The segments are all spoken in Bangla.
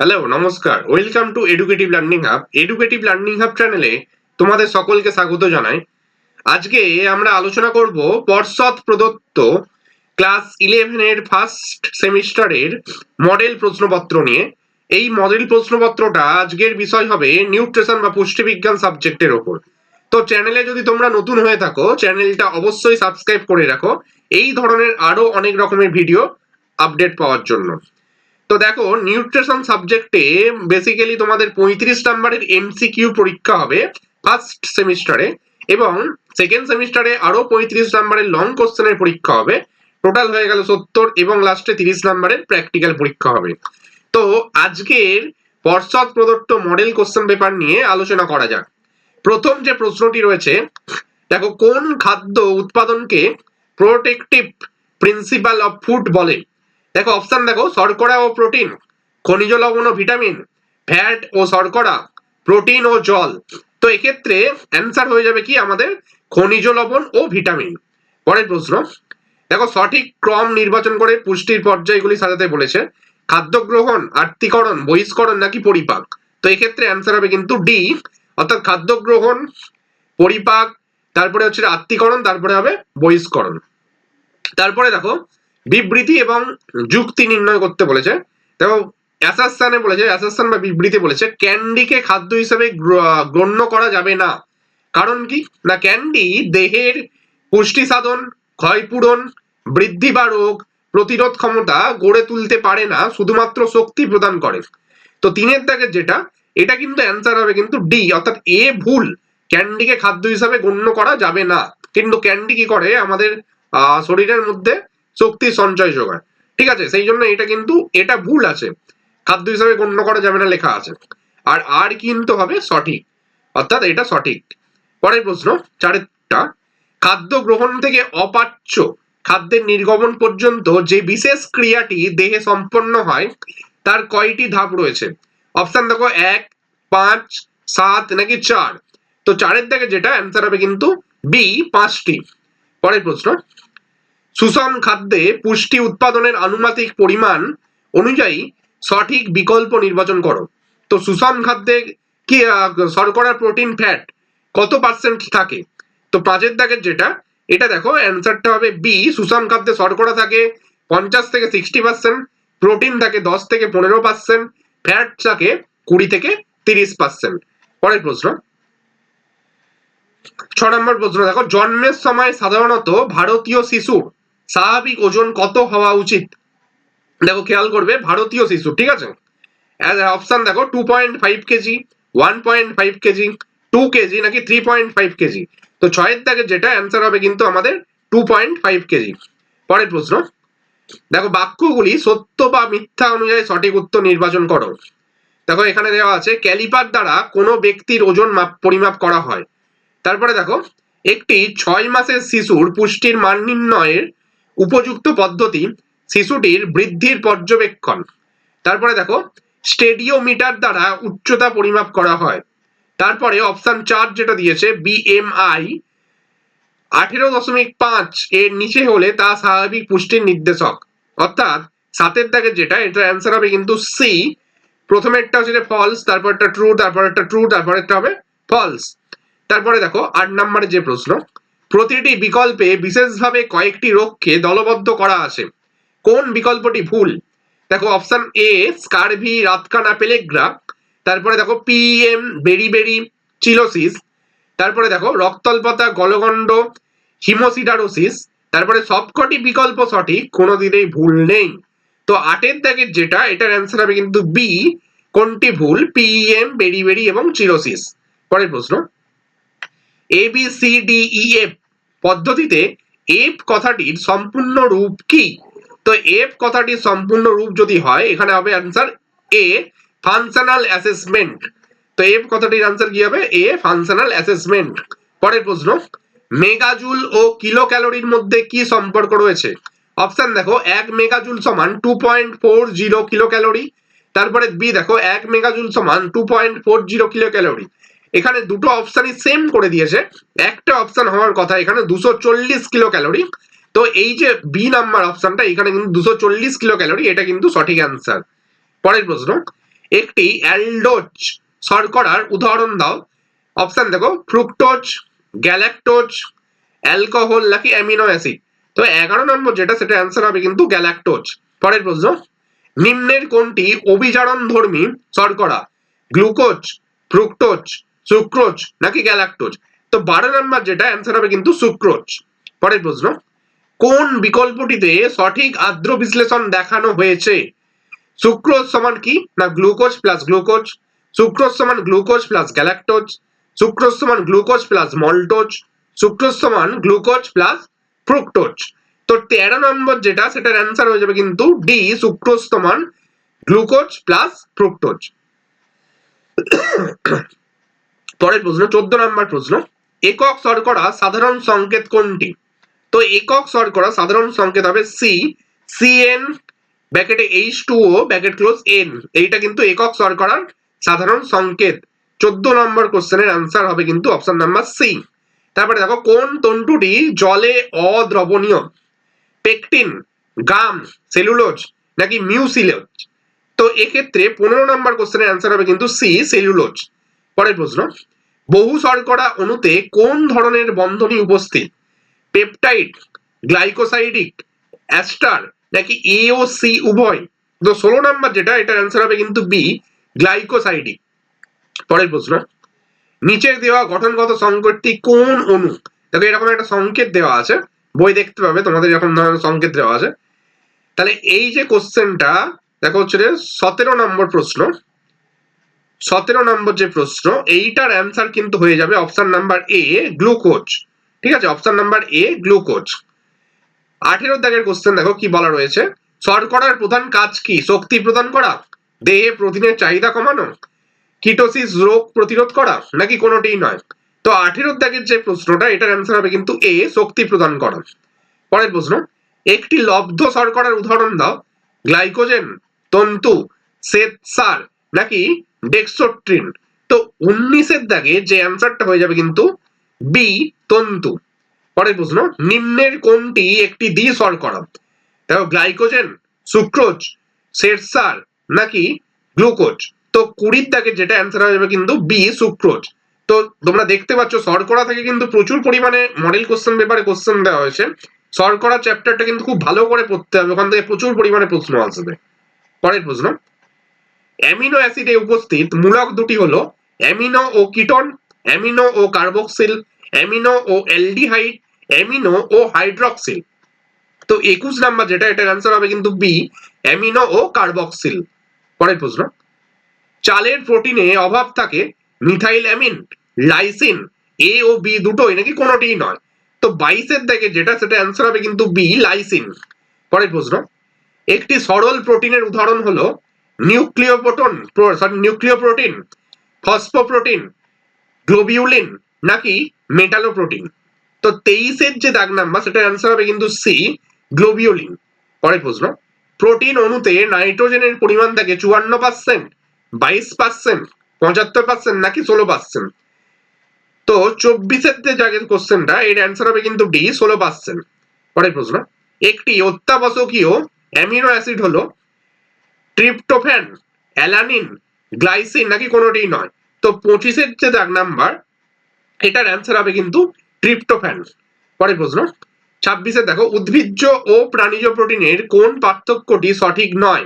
হ্যালো নমস্কার। Welcome to educative learning hub educative learning hub চ্যানেলে তোমাদের সকলকে স্বাগত জানাই। আজকে আমরা আলোচনা করব পর্ষদ প্রদত্ত ক্লাস ইলেভেনের ফার্স্ট সেমিস্টারের মডেল প্রশ্নপত্র নিয়ে। এই মডেল প্রশ্নপত্রটা আজকের বিষয় হবে নিউট্রিশন বা পুষ্টিবিজ্ঞান সাবজেক্টের ওপর। তো চ্যানেলে যদি তোমরা নতুন হয়ে থাকো চ্যানেলটা অবশ্যই সাবস্ক্রাইব করে রাখো। এই ধরনের আরও অনেক রকমের ভিডিও আপডেট পাওয়ার জন্য। তো দেখো, নিউট্রিশন সাবজেক্টে বেসিক্যালি তোমাদের পঁয়ত্রিশ নাম্বারের এমসিকিউ পরীক্ষা হবে ফার্স্ট সেমিস্টারে এবং সেকেন্ড সেমিস্টারে আরও পঁয়ত্রিশ নাম্বারের লং কোশ্চেনের পরীক্ষা হবে। টোটাল হয়ে গেল সত্তর এবং লাস্টে তিরিশ নাম্বারের প্র্যাকটিক্যাল পরীক্ষা হবে। তো আজকের পর্ষদ প্রদত্ত মডেল কোশ্চেন পেপার নিয়ে আলোচনা করা যাক। প্রথম যে প্রশ্নটি রয়েছে, দেখো কোন খাদ্য উৎপাদনকে প্রোটেকটিভ প্রিন্সিপাল অফ ফুড বলে? দেখো অপশন দেখো, শর্করা ও প্রোটিন খনিজ লবণ ও ভিটামিন ফ্যাট ও শর্করা প্রোটিন ও জল। তো এক্ষেত্রে অ্যান্সার হয়ে যাবে কি? আমাদের খনিজ লবণ ও ভিটামিন পরের প্রশ্ন, দেখো, সঠিক ক্রম নির্বাচন করে পুষ্টির পর্যায়গুলি সাজাতে বলেছে। খাদ্য গ্রহণ, আত্তীকরণ, বহিষ্করণ নাকি পরিপাক? তো এক্ষেত্রে অ্যান্সার হবে কিন্তু ডি অর্থাৎ খাদ্য গ্রহণ, পরিপাক, তারপরে হচ্ছে আত্তীকরণ, তারপরে হবে বহিষ্করণ। তারপরে দেখো বিবৃতি এবং যুক্তি নির্ণয় করতে বলেছে। দেখো, অ্যাসাসানে বলেছে, অ্যাসাসান বা বিবৃতি বলেছে, ক্যান্ডিকে খাদ্য হিসেবে গণ্য করা যাবে না। কারণ কি? না, ক্যান্ডি দেহের পুষ্টি সাধন ক্ষয়পূরণ, বৃদ্ধি বা রোগ প্রতিরোধ ক্ষমতা গড়ে তুলতে পারে না, শুধুমাত্র শক্তি প্রদান করে। তো তিনের দাগের যেটা, এটা কিন্তু অ্যান্সার হবে কিন্তু ডি, অর্থাৎ এ ভুল। ক্যান্ডিকে খাদ্য হিসাবে গণ্য করা যাবে না। কিন্তু ক্যান্ডি কি করে? আমাদের শরীরের মধ্যে শক্তির সঞ্চয় যোগায় ঠিক আছে? সেই জন্য এটা কিন্তু, এটা ভুল আছে। খাদ্য হিসাবে গণ্য করা যাবে না, লেখা আছে। আর আর কিন্তু হবে সঠিক। অর্থাৎ এটা সঠিক। পরের প্রশ্ন চারেরটা খাদ্য গ্রহণ থেকে অপাচ্য খাদ্যের নির্গমন পর্যন্ত যে বিশেষ ক্রিয়াটি দেহে সম্পন্ন হয়, তার কয়টি ধাপ রয়েছে? অপশন দেখো, এক, পাঁচ, সাত নাকি চার? তো চারের দিকে যেটা অ্যান্সার হবে কিন্তু বি, পাঁচটি। পরের প্রশ্ন সুষম খাদ্যে পুষ্টি উৎপাদনের আনুমাতিক পরিমাণ অনুযায়ী সঠিক বিকল্প নির্বাচন করো। তো সুষম খাদ্যে কি শর্করা, প্রোটিন, ফ্যাট কত পার্সেন্ট থাকে? তো পাঁচের দাগের যেটা, এটা দেখো অ্যান্সারটা হবে বি সুষম খাদ্যে শর্করা থাকে পঞ্চাশ থেকে সিক্সটি পার্সেন্ট প্রোটিন থাকে দশ থেকে পনেরো পার্সেন্ট ফ্যাট থাকে কুড়ি থেকে তিরিশ পার্সেন্ট পরের প্রশ্ন। ছ নম্বর প্রশ্ন দেখো, জন্মের সময় সাধারণত ভারতীয় শিশুর স্বাভাবিক ওজন কত হওয়া উচিত? দেখো, খেয়াল করবে, ভারতীয় শিশু, ঠিক আছে? অপশন দেখো two point five KG one point five KG two KG, নাকি থ্রি পয়েন্ট ফাইভ কেজি। তো ছয়ের দাগে যেটা অ্যান্সার হবে কিন্তু আমাদের টু পয়েন্ট ফাইভ কেজি। পরের প্রশ্ন। দেখো, বাক্যগুলি সত্য বা মিথ্যা অনুযায়ী সঠিক উত্তর নির্বাচন করো। দেখো, এখানে দেওয়া আছে, ক্যালিপার দ্বারা কোনো ব্যক্তির ওজন মাপ, পরিমাপ করা হয়। তারপরে দেখো, একটি ছয় মাসের শিশুর পুষ্টির মান নির্ণয়ের উপযুক্ত পদ্ধতি শিশুটির বৃদ্ধির পর্যবেক্ষণ। তারপরে দেখো, স্টেডিওমিটার দ্বারা উচ্চতা পরিমাপ করা হয়। তারপরে অপশন চার যেটা দিয়েছে বিএমআই আঠেরো দশমিক পাঁচ এর নিচে হলে তা স্বাভাবিক পুষ্টির নির্দেশক। অর্থাৎ সাতের দাগে যেটা এটা অ্যান্সার হবে কিন্তু সি প্রথমেরটা হচ্ছে ফলস তারপর তারপরটা ট্রু তারপরেরটা ট্রু তারপর একটা হবে ফলস তারপরে দেখো, আট নম্বরে যে প্রশ্ন প্রতিটি বিকল্পে বিশেষভাবে কয়েকটি রোগকে দলবদ্ধ করা আছে। কোন বিকল্পটি ভুল? দেখো অপশন এ স্কারভি রাতকানা পেলেগ্রা তারপরে দেখো পিএম বেরি বেরি চিলোসিস তারপরে দেখো, রক্তল্পতা, গলগণ্ড হিমোসিডারোসিস তারপরে সবকটি বিকল্প সঠিক কোনো দিনেই ভুল নেই। তো আটের দাগের যেটা, এটার অ্যান্সার হবে কিন্তু বি কোনটি ভুল? পিএম বেরি বেরি এবং চিরোসিস পরের প্রশ্ন। A B C D E পদ্ধতিতে এফ কথাটির সম্পূর্ণ রূপ কি? তো এফ কথাটির সম্পূর্ণ রূপ যদি হয়, এখানে হবে অ্যান্সার এ ফাংশনাল অ্যাসেসমেন্ট তো এফ কথাটির আনসার কি হবে? এ ফাংশনাল অ্যাসেসমেন্ট পরের প্রশ্ন, মেগাজুল ও কিলো ক্যালোরির মধ্যে কি সম্পর্ক রয়েছে? অপশন দেখো, এক মেগাজুল সমান two point four zero kilo calorie তারপরে বি দেখো, এক মেগাজুল সমান two point four zero kilo calorie এখানে দুটো অপশানই সেম করে দিয়েছে। একটা অপশান হওয়ার কথা, এখানে দুশো চল্লিশ কিলো ক্যালোরি তো এই যে বি নাম্বার অপশনটা এখানে কিন্তু দুশো চল্লিশ কিলো ক্যালোরি এটা কিন্তু সঠিক অ্যান্সার পরের প্রশ্ন, একটি অ্যালডোজ শর্করার উদাহরণ দাও। অপশন দেখো ফ্রুক্টোজ গ্যালাক্টোজ অ্যালকোহল নাকি অ্যামিনো অ্যাসিড তো এগারো নম্বর যেটা, সেটা অ্যান্সার হবে কিন্তু গ্যালাক্টোজ পরের প্রশ্ন, নিম্নের কোনটি অভিজারণ ধর্মী শর্করা? গ্লুকোজ ফ্রুক্টোজ সুক্রোজ, নাকি গ্যালাক্টোজ? তো বারো নম্বর যেটা অ্যান্সার হবে কিন্তু সুক্রোজ। পরের প্রশ্ন, কোন বিকল্পটিতে সঠিক আর্দ্র বিশ্লেষণ দেখানো হয়েছে? সুক্রোজ সমান কি? না গ্লুকোজ প্লাস গ্লুকোজ। সুক্রোজ সমান গ্লুকোজ প্লাস গ্যালাক্টোজ। সুক্রোজ সমান গ্লুকোজ প্লাস মল্টোজ। সুক্রোজ সমান গ্লুকোজ প্লাস ফ্রুক্টোজ। তো তেরো নম্বর যেটা, সেটার অ্যান্সার হয়ে যাবে কিন্তু ডি সুক্রোজ সমান গ্লুকোজ প্লাস ফ্রুক্টোজ। পরের প্রশ্ন, চোদ্দ নম্বর প্রশ্ন, একক শর্করা সাধারণ সংকেত কোনটি? তো একক শর্করা সাধারণ সংকেত হবে C C N ব্যাকেটে H two O bracket close N এইটা কিন্তু একক শর্করার সাধারণ সংকেত। চোদ্দ নম্বর কোশ্চেনের অ্যান্সার হবে কিন্তু অপশন নাম্বার সি তারপরে দেখো, কোন তন্তুটি জলে অদ্রবণীয়? পেকটিন, গাম, সেলুলোজ, নাকি মিউসিলোজ? তো এক্ষেত্রে পনেরো নম্বর কোশ্চেনের অ্যান্সার হবে কিন্তু সি সেলুলোজ। পরের প্রশ্ন, বহু শর্করা অণুতে কোন ধরনের বন্ধনী উপস্থিত? পেপটাইড, গ্লাইকোসাইডিক অ্যাস্টার নাকি এ ও সি উভয়? তো ষোলো নাম্বার যেটা, এটার অ্যান্সার হবে কিন্তু বি গ্লাইকোসাইডিক। পরের প্রশ্ন, নিচের দেওয়া গঠনগত সংকটটি কোন অণু? দেখো, এরকম একটা সংকেত দেওয়া আছে, বই দেখতে পাবে, তোমাদের এরকম ধরনের সংকেত দেওয়া আছে। তাহলে এই যে কোশ্চেনটা দেখো হচ্ছে সতেরো নম্বর প্রশ্ন সতেরো নম্বর যে প্রশ্ন, এইটার অ্যান্সার কিন্তু হয়ে যাবে অপশন নাম্বার এ গ্লুকোজ ঠিক আছে? অপশন নাম্বার এ গ্লুকোজ আঠেরো দাগের কোশ্চেন দেখো কি বলা রয়েছে। শর্করার প্রধান কাজ কি? শক্তি প্রদান করা? দেহে প্রোটিনের চাহিদা কমানো? কিটোসিস রোগ প্রতিরোধ করা? নাকি কোনোটিই নয়? তো আঠেরো দাগের যে প্রশ্নটা, এটার অ্যান্সার হবে কিন্তু এ শক্তি প্রদান করা। পরের প্রশ্ন, একটি লব্ধ শর্করার উদাহরণ দাও। গ্লাইকোজেন, তন্তু শ্বেত সার নাকি ডেক্সোট্রিন তো উনিশের দাগে যে অ্যান্সারটা হয়ে যাবে কিন্তু বি তন্তু। পরের প্রশ্ন, নিম্নের কোনটি একটি দ্বি শর্করা দেখো গ্লাইকোজেন সুক্রোজ শ্বেতসার নাকি গ্লুকোজ তো কুড়ির দাগে যেটা অ্যান্সার হয়ে যাবে কিন্তু বি সুক্রোজ তো তোমরা দেখতে পাচ্ছ, শর্করা থেকে কিন্তু প্রচুর পরিমাণে মডেল কোশ্চেন পেপারে কোশ্চেন দেওয়া হয়েছে। শর্করা চ্যাপ্টারটা কিন্তু খুব ভালো করে পড়তে হবে। ওখান থেকে প্রচুর পরিমাণে প্রশ্ন আসবে। পরের প্রশ্ন অ্যামিনো অ্যাসিডে উপস্থিত মূলক দুটি হলো অ্যামিনো ও কিটন, অ্যামিনো ও কার্বক্সিল, অ্যামিনো ও অ্যালডিহাইড, অ্যামিনো ও হাইড্রক্সিল। তো একুশ নাম্বার যেটা, এটার অ্যান্সার হবে কিন্তু বি অ্যামিনো ও কার্বক্সিল। পরের প্রশ্ন, চালের প্রোটিনে অভাব থাকে মিথাইল অ্যামিন, লাইসিন এ ও বি দুটোই নাকি কোনোটিই নয়। তো বাইশের দেখে যেটা, সেটা অ্যান্সার হবে কিন্তু বি লাইসিন। পরের প্রশ্ন, একটি সরল প্রোটিনের উদাহরণ হলো nucleoproton sorry nucleoprotein, phosphoprotein, globulin নাকি মেটালোপ্রোটিন? তো তেইশের যে দাগ নাম্বার, সেটার অ্যান্সার হবে কিন্তু সি গ্লোবিউলিন। পরের প্রশ্ন, প্রোটিন অণুতে নাইট্রোজেনের পরিমাণ থাকে চুয়ান্ন পার্সেন্ট বাইশ পার্সেন্ট পঁচাত্তর পার্সেন্ট নাকি ষোলো পার্সেন্ট তো চব্বিশের যে জাগের কোশ্চেনটা এর অ্যান্সার হবে কিন্তু ডি ষোলো পার্সেন্ট পরের প্রশ্ন, একটি অত্যাবশ্যকীয় অ্যামিনো অ্যাসিড হলো ট্রিপ্টোফ্যান, অ্যালানিন, গ্লাইসিন নাকি কোনোটিই নয়। তো পঁচিশের যে দাগ নাম্বার, এটার অ্যান্সার হবে কিন্তু ট্রিপ্টোফ্যান। পরের প্রশ্ন, ছাব্বিশে দেখো, উদ্ভিজ্জ ও প্রাণীজ প্রোটিনের কোন পার্থক্যটি সঠিক নয়?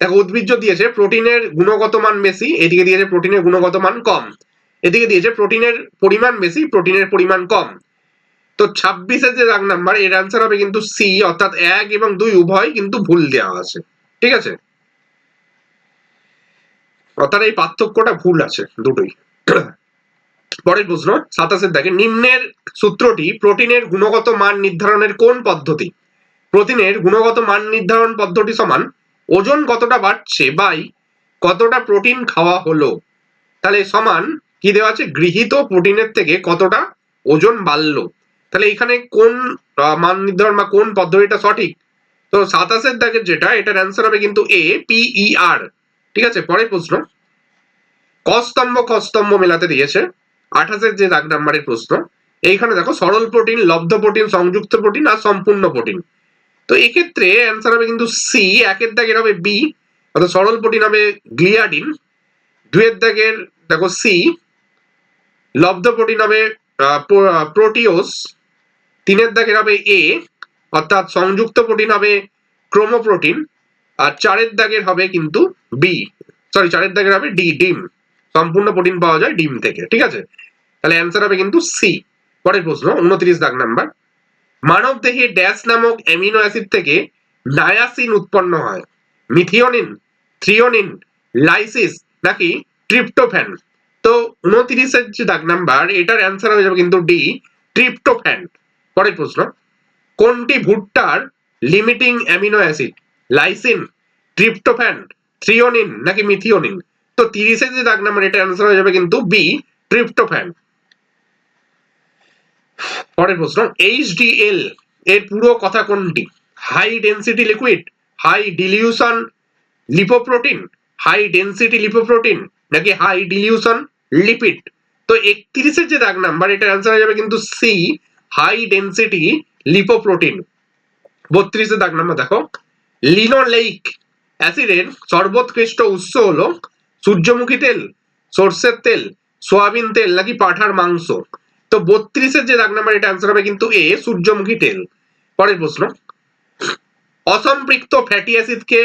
দেখো, উদ্ভিজ্জ দিয়েছে প্রোটিনের গুণগত মান বেশি, এদিকে দিয়েছে প্রোটিনের গুণগত মান কম। এদিকে দিয়েছে প্রোটিনের পরিমাণ বেশি, প্রোটিনের পরিমাণ কম। তো ছাব্বিশের যে দাগ নাম্বার, এর অ্যান্সার হবে কিন্তু সি, অর্থাৎ এক এবং দুই, উভয় কিন্তু ভুল দেওয়া আছে। ঠিক আছে? অর্থাৎ এই পার্থক্যটা ভুল আছে দুটোই। পরের প্রশ্ন, সাতাশের দেখে নিম্নের সূত্রটি প্রোটিনের গুণগত মান নির্ধারণের কোন পদ্ধতি? প্রোটিনের গুণগত মান নির্ধারণ পদ্ধতি সমান ওজন কতটা বাড়ছে বাই কতটা প্রোটিন খাওয়া হলো? তাহলে সমান কি দেওয়া আছে? গৃহীত প্রোটিনের থেকে কতটা ওজন বাড়লো? তাহলে এখানে কোন মান নির্ধারণ বা কোন পদ্ধতিটা সঠিক? তো সাতাশের দাগের যেটা, এটার অ্যান্সার হবে কিন্তু এ পিই আর ঠিক আছে, পরের প্রশ্ন। কস্তম্ভ কস্তম্ভ মেলাতে দিয়েছে। আঠাশের যে দাগ নাম্বারের প্রশ্ন, এইখানে দেখো, সরল প্রোটিন, লব্ধ প্রোটিন, সংযুক্ত প্রোটিন আর সম্পূর্ণ প্রোটিন। তো এক্ষেত্রে অ্যান্সার হবে কিন্তু সি একের দাগের হবে বি অর্থাৎ সরল প্রোটিন হবে গ্লিয়াডিন। দুয়ের দাগের দেখো সি লব্ধ প্রোটিন হবে প্রোটিওস। তিনের দাগের হবে এ অর্থাৎ সংযুক্ত প্রোটিন হবে ক্রোমোপ্রোটিন। আর চারের দাগের হবে কিন্তু বি সরি চারের দাগের হবে ডি ডিম। সম্পূর্ণ প্রোটিন পাওয়া যায় ডিম থেকে, ঠিক আছে? তাহলে অ্যান্সার হবে কিন্তু সি পরের প্রশ্ন, উনত্রিশ দাগ নাম্বার। মানব দেহে ড্যাশ নামক অ্যামিনো অ্যাসিড থেকে নায়াসিন উৎপন্ন হয়। মিথিওনিন, থ্রিওনিন, লাইসিস নাকি ট্রিপ্টোফ্যান? তো উনত্রিশের যে দাগ নাম্বার, এটার অ্যান্সার হয়ে যাবে কিন্তু ডি ট্রিপ্টোফ্যান। পরের প্রশ্ন, কোনটি ভুট্টার limiting amino acid lysine, tryptophan, threonine নাকি মিথিওনিন? তো তিরিশের যে দাগ নাম্বার এটা অ্যান্সার হয়ে যাবে কিন্তু বি ট্রিপ্টোফ্যান। পরের প্রশ্ন এইচডিএল এর পুরো কথা কোনটি? High density liquid high dilution lipoprotein high density lipoprotein নাকি হাই ডিলিউশন লিপিড তো একত্রিশের যে দাগ নাম্বার এটা অ্যান্সার হয়ে যাবে কিন্তু সি হাই ডেনসিটি লিপোপ্রোটিন বত্রিশে দাগ নাম্বার, দেখো। লিনোলেইক অ্যাসিডের সর্বোৎকৃষ্ট উৎস হলো সূর্যমুখী তেল, সর্ষের তেল, সোয়াবিন তেল নাকি পাঠার মাংস। তো বত্রিশের যে দাগ নাম্বার এটা অ্যান্সার হবে কিন্তু এ, সূর্যমুখী তেল। পরের প্রশ্ন, অসম্পৃক্ত ফ্যাটি অ্যাসিডকে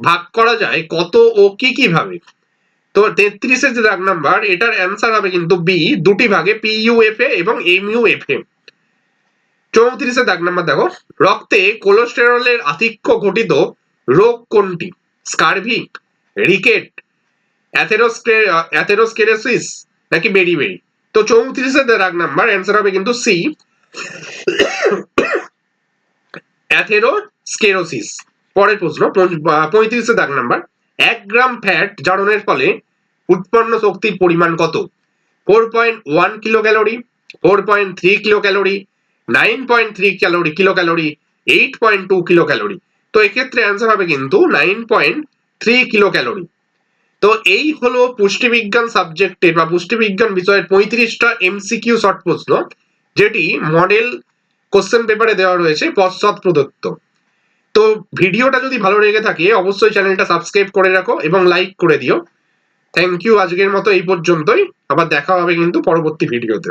ভাগ করা যায় কত ও কি কি ভাবে তো তেত্রিশের যে দাগ নাম্বার এটার অ্যান্সার হবে কিন্তু বি, দুটি ভাগে পিইউএফএ এবং এমইউএফএ চৌত্রিশের দাগ নাম্বার দেখো। রক্তে কোলেস্টেরলের আধিক্য ঘটিত রোগ কোনটি? স্কারভি রিকেট অ্যাথেরোস্কেরেসিস নাকি বেরি বেরি তো চৌত্রিশের দাগ নাম্বার অ্যান্সার হবে কিন্তু সি অ্যাথেরোস্কেরোসিস পরের প্রশ্ন পঁয়ত্রিশে দাগ নাম্বার, এক গ্রাম ফ্যাট জারণের ফলে উৎপন্ন শক্তির পরিমাণ কত? Four point one kilo calorie four point three kilo calorie nine point three calorie kilo calorie eight point two kilo calorie তো এক্ষেত্রে অ্যান্সার হবে কিন্তু nine point three kilo calorie তো এই হলো পুষ্টিবিজ্ঞান সাবজেক্টের বা পুষ্টিবিজ্ঞান বিষয়ের পঁয়ত্রিশটা এমসিকিউ শর্ট প্রশ্ন, যেটি মডেল কোশ্চেন পেপারে দেওয়া রয়েছে পশ্চাৎ প্রদত্ত। তো ভিডিওটা যদি ভালো লেগে থাকে, অবশ্যই চ্যানেলটা সাবস্ক্রাইব করে রাখো এবং লাইক করে দিও। থ্যাংক ইউ আজকের মতো এই পর্যন্তই। আবার দেখা হবে কিন্তু পরবর্তী ভিডিওতে।